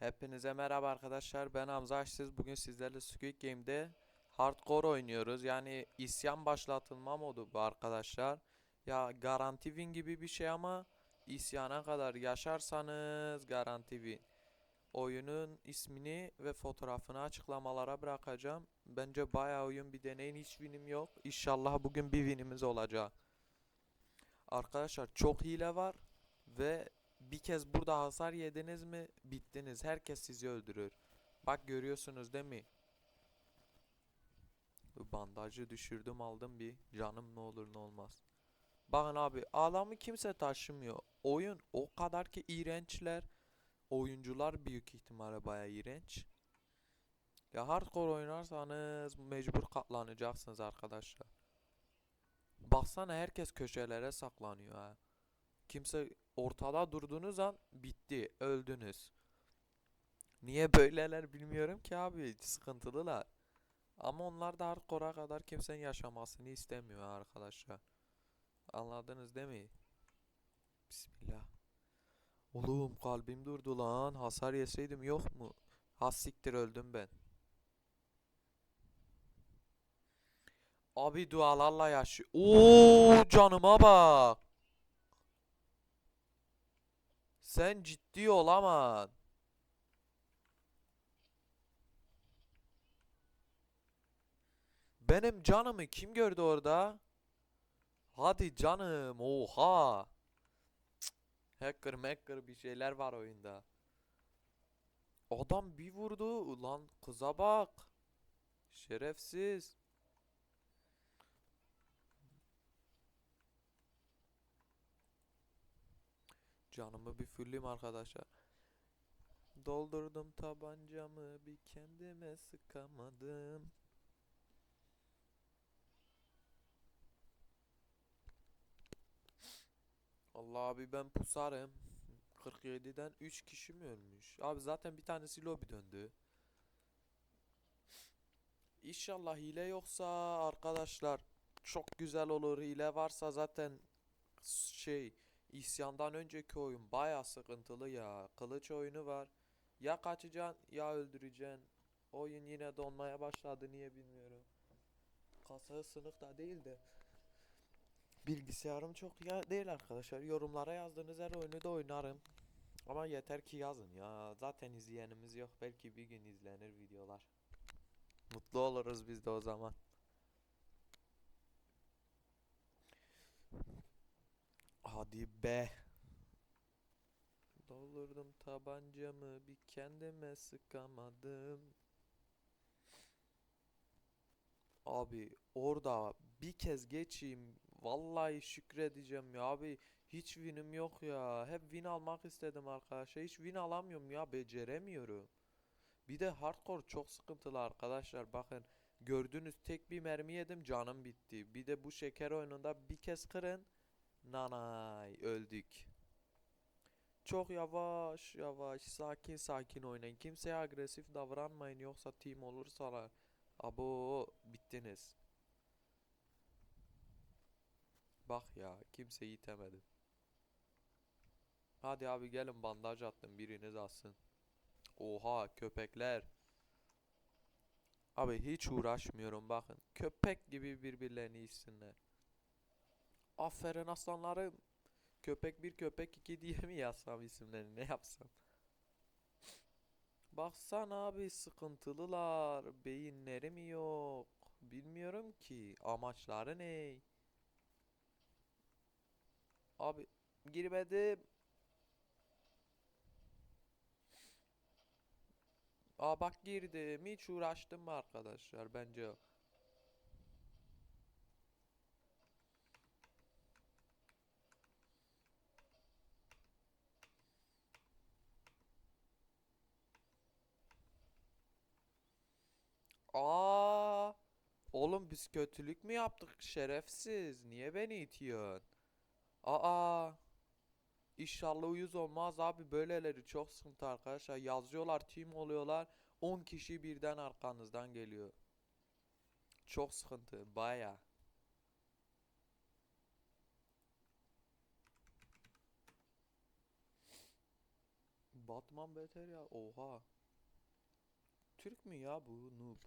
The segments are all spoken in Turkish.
Hepinize merhaba arkadaşlar. Ben Hamza Açsız. Bugün sizlerle Squid Game'de hardcore oynuyoruz. Yani isyan başlatılma modu bu arkadaşlar. Ya garanti win gibi bir şey ama isyana kadar yaşarsanız garanti win. Oyunun ismini ve fotoğrafını açıklamalara bırakacağım. Bence bayağı oyun bir deneyin. Hiç winim yok. İnşallah bugün bir winimiz olacak. Arkadaşlar çok hile var ve bir kez burada hasar yediniz mi bittiniz. Herkes sizi öldürür. Bak görüyorsunuz değil mi? Bandajı düşürdüm aldım bir. Canım ne olur ne olmaz. Bakın abi adamı kimse taşımıyor. Oyun o kadar ki iğrençler. Oyuncular büyük ihtimalle baya iğrenç. Ya hardcore oynarsanız mecbur katlanacaksınız arkadaşlar. Baksana herkes köşelere saklanıyor ha. Kimse ortada durduğunuz an bitti. Öldünüz. Niye böyleler bilmiyorum ki abi. Sıkıntılılar. Ama onlar da hardcore'a kadar kimsenin yaşamasını istemiyor arkadaşlar. Anladınız değil mi? Bismillah. Oğlum kalbim durdu lan. Hasar yeseydim yok mu? Has siktir öldüm ben. Abi dualarla yaşıyor. Oo canıma bak. Sen ciddi olaman. Benim canımı kim gördü orada? Hadi canım. Oha. Cık. Hacker macker bir şeyler var oyunda. Adam bir vurdu. Ulan kıza bak. Şerefsiz. Canımı bir fulleyim arkadaşlar. Doldurdum tabancamı bir kendime sıkamadım. Allah abi ben pusarım. 47'den 3 kişi mi ölmüş? Abi zaten bir tanesi lobi döndü. İnşallah hile yoksa arkadaşlar çok güzel olur. Hile varsa zaten şey İsyandan önceki oyun baya sıkıntılı ya. Kılıç oyunu var. Ya kaçacaksın ya öldüreceksin. Oyun yine donmaya başladı niye bilmiyorum. Kasa ısınık da değil de. Bilgisayarım çok ya değil arkadaşlar. Yorumlara yazdığınız her oyunu da oynarım. Ama yeter ki yazın ya. Zaten izleyenimiz yok. Belki bir gün izlenir videolar. Mutlu oluruz biz de o zaman. Hadi be. Doldurdum tabancamı bir kendime sıkamadım. Abi orada bir kez geçeyim. Vallahi şükredeceğim ya abi. Hiç win'im yok ya. Hep win almak istedim arkadaşlar. Hiç win alamıyorum ya. Beceremiyorum. Bir de hardcore çok sıkıntılı arkadaşlar. Bakın gördünüz tek bir mermi yedim canım bitti. Bir de bu şeker oyununda bir kez kırın. Nanay öldük. Çok yavaş yavaş sakin sakin oynayın. Kimseye agresif davranmayın yoksa team olursalar. Abo bittiniz. Bak ya kimseyi itemedim. Hadi abi gelin bandaj attım biriniz alsın. Oha köpekler. Abi hiç uğraşmıyorum bakın. Köpek gibi birbirlerini içsinler. Aferin aslanlarım. Köpek bir köpek iki diye mi yazsam isimlerini ne yapsam? Baksana abi sıkıntılılar. Beyinleri mi yok? Bilmiyorum ki. Amaçları ne? Abi girmedim. Aa bak girdim. Hiç uğraştım mı arkadaşlar? Bence Aa, oğlum biz kötülük mü yaptık şerefsiz? Niye beni itiyorsun? Aa, inşallah uyuz olmaz abi böyleleri çok sıkıntı arkadaşlar. Yazıyorlar team oluyorlar 10 kişi birden arkanızdan geliyor. Çok sıkıntı baya. Batman beter ya. Oha. Türk mü ya bu noob?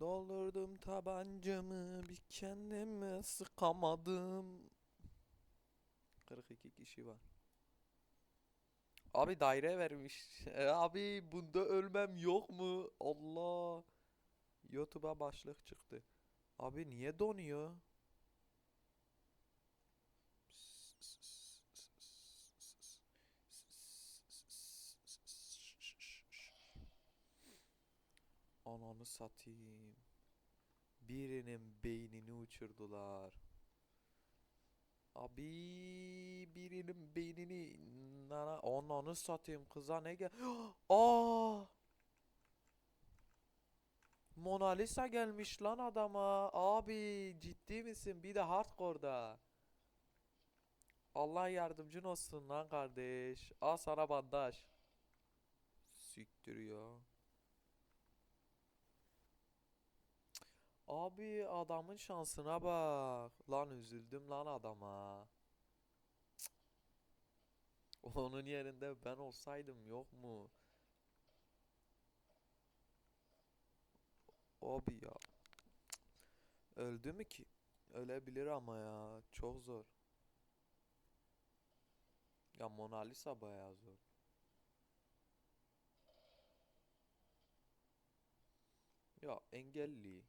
Doldurdum tabancamı bir kendime sıkamadım. 42 kişi var. Abi daire vermiş. E abi bunda ölmem yok mu? Allah. YouTube'a başlık çıktı. Abi niye donuyor? Ananı satayım. Birinin beynini uçurdular. Abi birinin beynini nana ananı satayım kıza ne gel Aa! Mona Lisa gelmiş lan adama. Abi ciddi misin? Bir de hardcore'da. Allah yardımcın olsun lan kardeş. Al sana bandaj. Siktir ya. Abi adamın şansına bak. Lan üzüldüm lan adama. Cık. Onun yerinde ben olsaydım yok mu? Abi ya. Öldü mü ki? Ölebilir ama ya. Çok zor. Ya Mona Lisa bayağı zor. Ya engelli.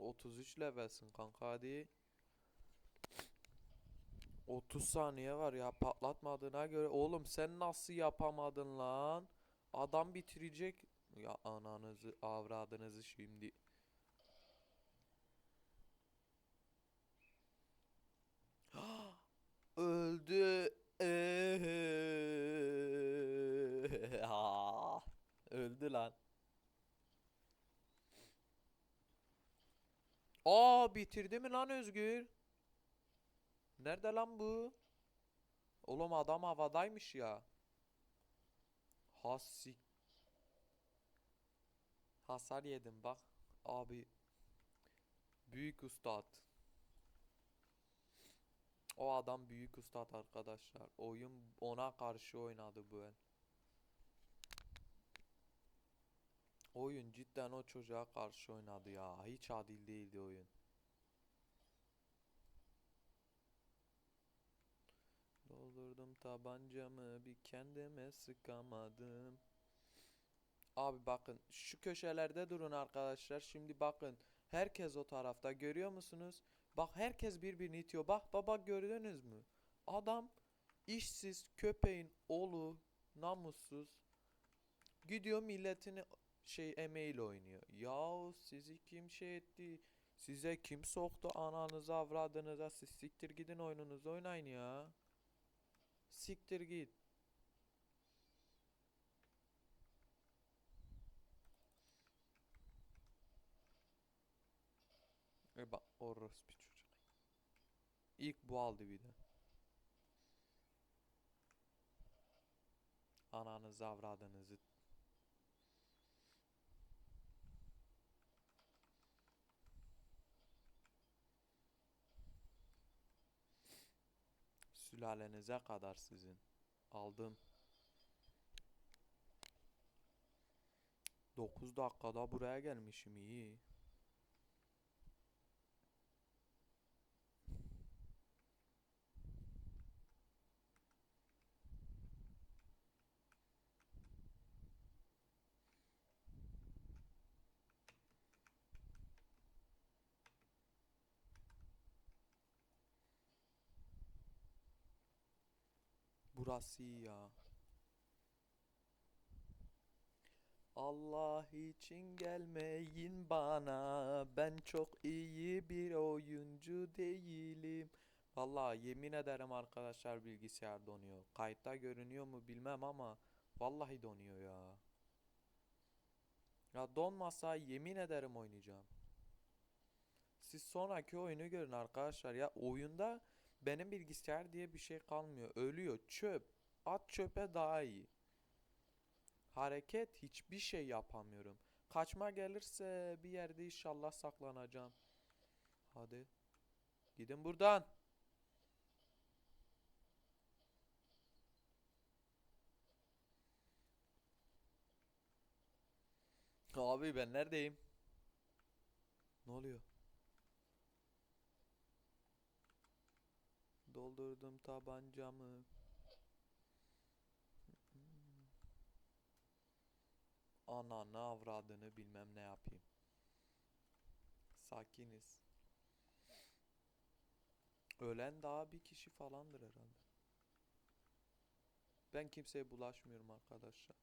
33 levelsin kanka hadi. 30 saniye var ya patlatmadığına göre. Oğlum sen nasıl yapamadın lan? Adam bitirecek. Ya ananızı avradınızı şimdi. Öldü. Öldü lan. Aa bitirdi mi lan Özgür? Nerede lan bu? Oğlum adam havadaymış ya. Hasik. Hasar yedim bak. Abi. Büyük ustad. O adam büyük ustad arkadaşlar. Oyun ona karşı oynadı bu el. Oyun cidden o çocuğa karşı oynadı ya. Hiç adil değildi oyun. Doldurdum tabancamı bir kendime sıkamadım. Abi bakın şu köşelerde durun arkadaşlar. Şimdi bakın herkes o tarafta görüyor musunuz? Bak herkes birbirini itiyor. Bak baba gördünüz mü? Adam işsiz köpeğin oğlu namussuz gidiyor milletini şey emeğiyle oynuyor. Yahu sizi kim şey etti? Size kim soktu ananıza avradınıza? Siz siktir gidin oyununuzu oynayın ya. Siktir git. E bak orospu çocuğu. İlk bu aldı bir de. Ananızı avradınızı. Sülalenize kadar sizin. Aldım. 9 dakikada buraya gelmişim iyi. Burası ya. Allah için gelmeyin bana. Ben çok iyi bir oyuncu değilim. Vallahi yemin ederim arkadaşlar bilgisayar donuyor. Kayıtta görünüyor mu bilmem ama vallahi donuyor ya. Ya donmasa yemin ederim oynayacağım. Siz sonraki oyunu görün arkadaşlar ya oyunda benim bilgisayar diye bir şey kalmıyor. Ölüyor. Çöp. At çöpe daha iyi. Hareket hiçbir şey yapamıyorum. Kaçma gelirse bir yerde inşallah saklanacağım. Hadi. Gidin buradan. Abi ben neredeyim? Ne oluyor? Doldurdum tabancamı. Ananı avradını bilmem ne yapayım. Sakiniz. Ölen daha bir kişi falandır herhalde. Ben kimseye bulaşmıyorum arkadaşlar.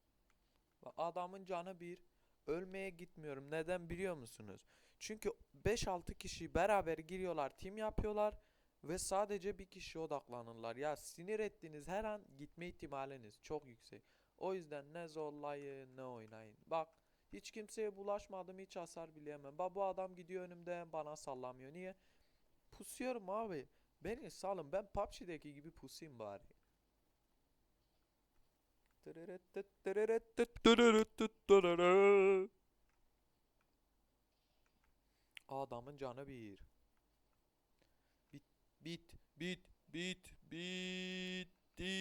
Adamın canı bir. Ölmeye gitmiyorum. Neden biliyor musunuz? Çünkü 5-6 kişi beraber giriyorlar, team yapıyorlar ve sadece bir kişi odaklanırlar. Ya sinir ettiğiniz her an gitme ihtimaliniz çok yüksek. O yüzden ne zorlayın ne oynayın. Bak hiç kimseye bulaşmadım hiç hasar bile yemem. Bak bu adam gidiyor önümde bana sallamıyor. Niye? Pusuyorum abi. Beni salın ben PUBG'deki gibi pusayım bari. Adamın canı bir. Bit bit bit bit bitti.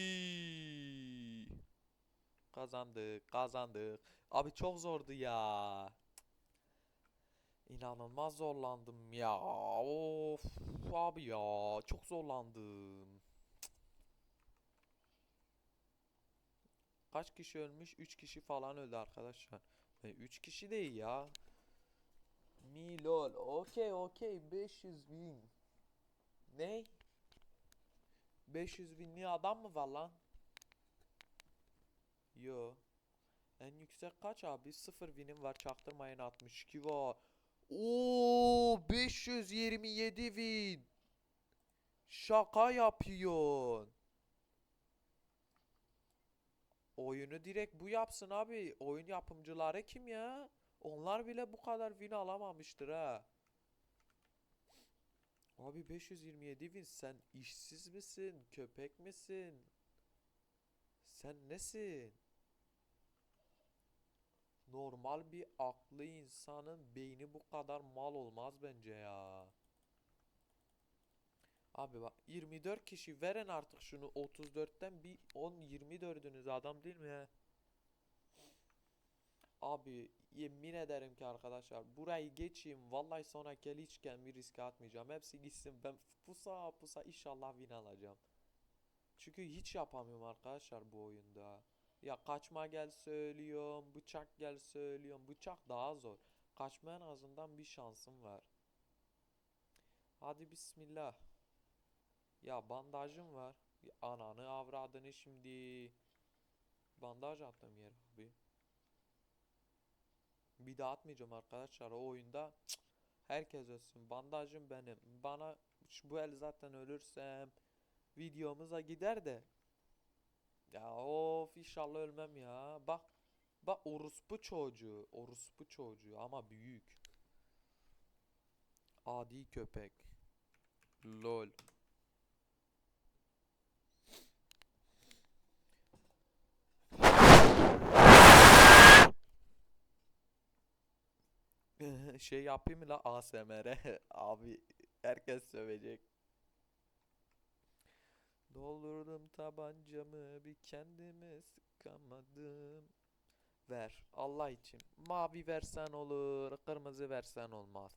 Kazandık, kazandık. Abi çok zordu ya. İnanılmaz zorlandım ya. Of abi ya, çok zorlandım. Kaç kişi ölmüş? 3 kişi falan öldü arkadaşlar. 3 kişi değil ya. Milol. Okey okey 500 bin. Ne? 500 binli adam mı var lan? Yo. En yüksek kaç abi? 0 binim var çaktırmayın 62 var. Oo 527 bin. Şaka yapıyorsun. Oyunu direkt bu yapsın abi. Oyun yapımcıları kim ya? Onlar bile bu kadar win alamamıştır ha. Abi 527 win sen işsiz misin? Köpek misin? Sen nesin? Normal bir aklı insanın beyni bu kadar mal olmaz bence ya. Abi bak 24 kişi veren artık şunu 34'ten bir 10 24'ünüz adam değil mi ya? Abi yemin ederim ki arkadaşlar burayı geçeyim vallahi sonraki el hiç kendimi riske atmayacağım. Hepsi gitsin ben pusa pusa inşallah win alacağım. Çünkü hiç yapamıyorum arkadaşlar bu oyunda. Ya kaçma gel söylüyorum, bıçak gel söylüyorum. Bıçak daha zor. Kaçma en azından bir şansım var. Hadi bismillah. Ya bandajım var. Ananı avradını şimdi. Bandaj attım yere abi. Bir daha atmayacağım arkadaşlar o oyunda. cık, herkes ölsün. Bandajım benim. Bana bu el zaten ölürsem videomuza gider de. Ya of inşallah ölmem ya. Bak. Bak orospu çocuğu. Orospu çocuğu ama büyük. Adi köpek. Lol. Şey yapayım mı la ASMR? Abi herkes sövecek. Doldurdum tabancamı bir kendime sıkamadım. Ver Allah için. Mavi versen olur, kırmızı versen olmaz.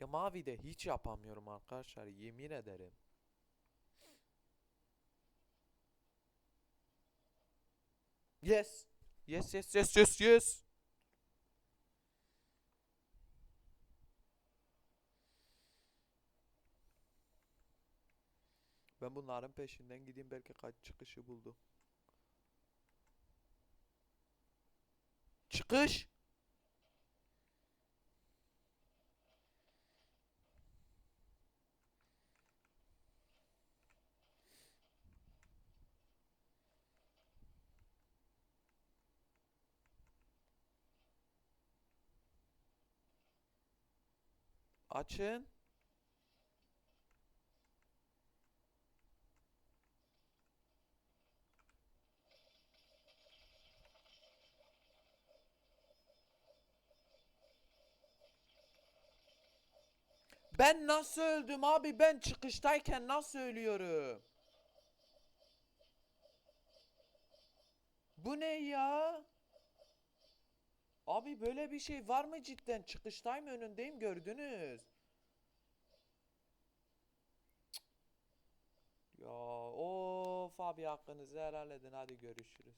Ya mavi de hiç yapamıyorum arkadaşlar yemin ederim. Yes. Yes yes yes yes yes. Ben bunların peşinden gideyim belki kaç çıkışı buldum. Çıkış. Açın. Ben nasıl öldüm abi? Ben çıkıştayken nasıl ölüyorum? Bu ne ya? Abi böyle bir şey var mı cidden? Çıkıştayım önündeyim gördünüz. Ya of abi hakkınızı helal edin hadi görüşürüz.